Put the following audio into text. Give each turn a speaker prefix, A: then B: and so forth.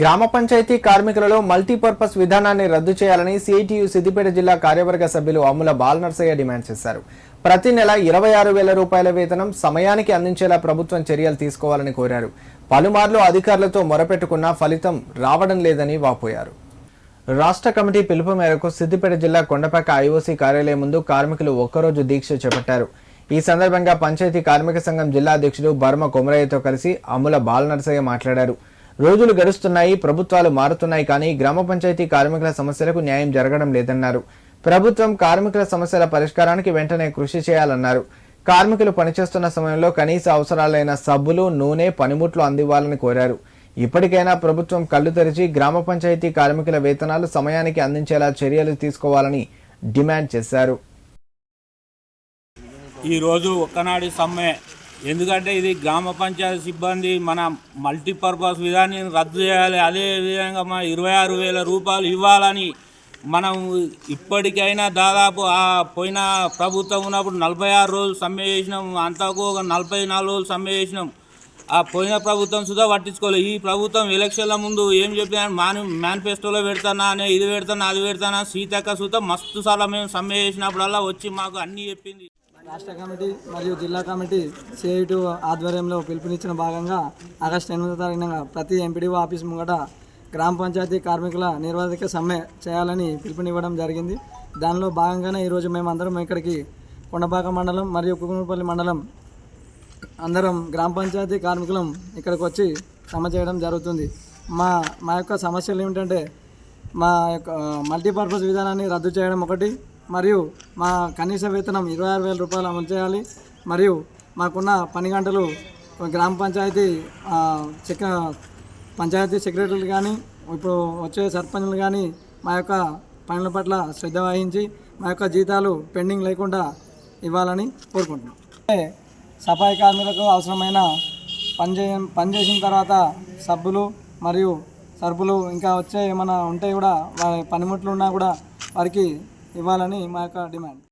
A: గ్రామ పంచాయతీ కార్మికులలో మల్టీపర్పస్ విధానాన్ని రద్దు చేయాలని సిఐటియు సిద్దిపేట జిల్లా కార్యవర్గ సభ్యులు అమ్ముల బాలనర్సయ్య డిమాండ్ చేశారు. ప్రతి నెల ఇరవై ఆరు వేల రూపాయల వేతనం సమయానికి అందించేలా ప్రభుత్వం చర్యలు తీసుకోవాలని కోరారు. పలుమార్లు అధికారులతో మొరపెట్టుకున్నా ఫలితం రావడం లేదని వాపోయారు. రాష్ట్ర కమిటీ పిలుపు మేరకు సిద్దిపేట జిల్లా కొండపాక ఐఓసీ కార్యాలయం ముందు కార్మికులు ఒక్కరోజు దీక్ష చేపట్టారు. ఈ సందర్భంగా పంచాయతీ కార్మిక సంఘం జిల్లా అధ్యక్షుడు బర్మ కొమరయ్యతో కలిసి అమ్ముల బాలనర్సయ్య మాట్లాడారు. రోజులు గడుస్తున్నాయి ప్రభుత్వాలు మారుతున్నాయి కానీ గ్రామ పంచాయతీ కార్మికుల సమస్యలకు న్యాయం జరగడం లేదన్నారు. ప్రభుత్వం కార్మికుల సమస్యల పరిష్కారానికి వెంటనే కృషి చేయాలన్నారు. కార్మికులు పనిచేస్తున్న సమయంలో కనీస అవసరాలైన సబ్బులు నూనె పనిముట్లు అందివ్వాలని కోరారు. ఇప్పటికైనా ప్రభుత్వం కళ్ళు తెరిచి గ్రామ పంచాయతీ కార్మికుల వేతనాలు సమయానికి అందించేలా చర్యలు తీసుకోవాలని డిమాండ్ చేశారు.
B: ఈరోజు ఒక్కనాడి సమ్మె ఎందుకంటే ఇది గ్రామ పంచాయతీ సిబ్బంది మన మల్టీపర్పస్ విధాన్ని రద్దు చేయాలి. అదేవిధంగా మన ఇరవై ఆరు వేల రూపాయలు ఇవ్వాలని మనం ఇప్పటికైనా దాదాపు ఆ పోయిన ప్రభుత్వం ఉన్నప్పుడు నలభై ఆరు రోజులు సమ్మె చేసినాం. అంతకు ఒక నలభై నాలుగు రోజులు సమ్మె చేసినాం. ఆ పోయిన ప్రభుత్వం సుధా పట్టించుకోలేదు ఈ ప్రభుత్వం ఎలక్షన్ల ముందు ఏం చెప్పినా మాని మేనిఫెస్టోలో పెడతానా అనే ఇది పెడతానా అది పెడతానా సీతక్క సుత మస్తు సార్లు మేము సమ్మె చేసినప్పుడల్లా వచ్చి మాకు అన్నీ చెప్పింది.
C: రాష్ట్ర కమిటీ మరియు జిల్లా కమిటీ సిఐటు ఆధ్వర్యంలో పిలుపునిచ్చిన భాగంగా ఆగస్టు ఎనిమిదో తారీఖున ప్రతి ఎంపీడీఓ ఆఫీస్ ముంగట గ్రామ పంచాయతీ కార్మికుల నిర్వాధిక సమ్మె చేయాలని పిలుపునివ్వడం జరిగింది. దానిలో భాగంగానే ఈరోజు మేమందరం ఇక్కడికి కొండపాక మండలం మరియు కుకుమపల్లి మండలం అందరం గ్రామ పంచాయతీ కార్మికులం ఇక్కడికి వచ్చి సమ్మె చేయడం జరుగుతుంది. మా మా యొక్క సమస్యలు ఏమిటంటే మా యొక్క మల్టీపర్పస్ విధానాన్ని రద్దు చేయడం ఒకటి మరియు మా కనీస వేతనం ఇరవై ఆరు వేల రూపాయలు అమలు చేయాలి. మరియు మాకున్న పని గంటలు గ్రామ పంచాయతీ చెక్క పంచాయతీ సెక్రటరీలు కానీ ఇప్పుడు వచ్చే సర్పంచ్లు కానీ మా యొక్క పనుల పట్ల శ్రద్ధ వహించి మా యొక్క జీతాలు పెండింగ్ లేకుండా ఇవ్వాలని కోరుకుంటున్నాం. అంటే సఫాయి కార్మికులకు అవసరమైన పనిచే పనిచేసిన తర్వాత సబ్బులు మరియు సరుపులు ఇంకా వచ్చే ఏమైనా ఉంటే కూడా వారి పనిముట్లు ఉన్నా కూడా వారికి ఇవ్వాలని మా యొక్క డిమాండ్.